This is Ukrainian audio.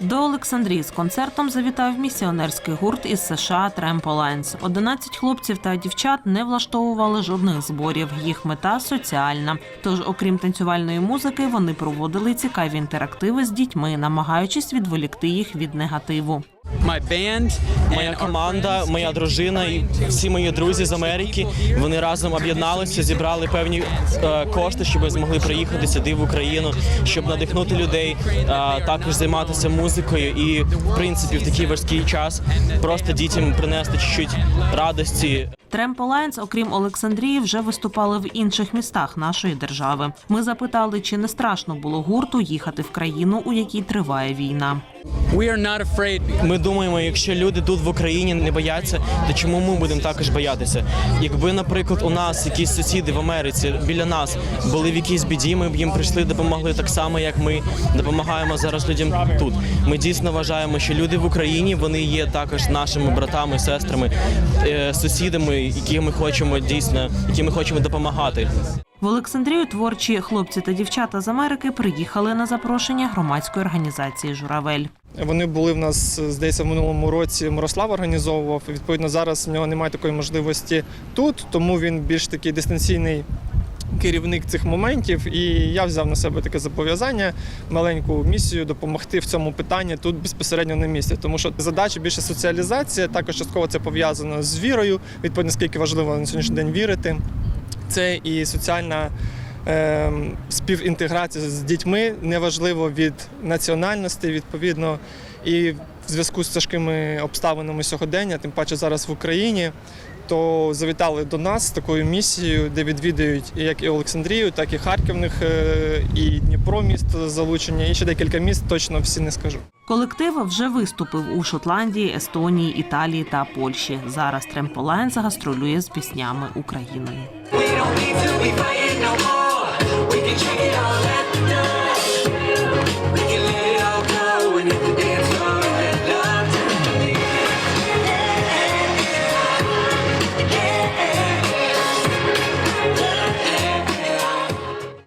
До Олександрії з концертом завітав місіонерський гурт із США Тремполайнс. 11 хлопців та дівчат не влаштовували жодних зборів. Їх мета соціальна. Тож, окрім танцювальної музики, вони проводили цікаві інтерактиви з дітьми, намагаючись відволікти їх від негативу. My band Моя команда, моя дружина і всі мої друзі з Америки. Вони разом об'єдналися, зібрали певні е, кошти, щоб ми змогли приїхати сюди в Україну, щоб надихнути людей, е, також займатися музикою. І в принципі в такий важкий час просто дітям принести чуть-чуть радості. Тремполайнс, окрім Олександрії, вже виступали в інших містах нашої держави. Ми запитали, чи не страшно було гурту їхати в країну, у якій триває війна. Ми думаємо, якщо люди тут в Україні не бояться, то чому ми будемо також боятися? Якби, наприклад, у нас якісь сусіди в Америці біля нас були в якійсь біді, ми б їм прийшли, допомогли так само, як ми допомагаємо зараз людям тут. Ми дійсно вважаємо, що люди в Україні вони є також нашими братами, сестрами, е, сусідами, які ми хочемо дійсно, які ми хочемо допомагати. В Олександрію творчі хлопці та дівчата з Америки приїхали на запрошення громадської організації Журавель. Вони були в нас, здається, в минулому році Мирослав організовував. Відповідно, зараз в нього немає такої можливості тут, тому він більш такий дистанційний керівник цих моментів. І я взяв на себе таке зобов'язання, маленьку місію допомогти в цьому питанні тут безпосередньо на місці. Тому що задача більше соціалізація, також частково це пов'язано з вірою. Відповідно, скільки важливо на сьогоднішній день вірити. Це і соціальна е, співінтеграція з дітьми неважливо від національності, відповідно, і в зв'язку з тяжкими обставинами сьогодення, тим паче зараз в Україні, то завітали до нас з такою місією, де відвідають як і Олександрію, так і Харків, в них, е, і Дніпро місто залучення, і ще декілька міст, точно всі не скажу. Колектив вже виступив у Шотландії, Естонії, Італії та Польщі. Зараз Тремполайн гастролює з піснями Україною. We don't need to be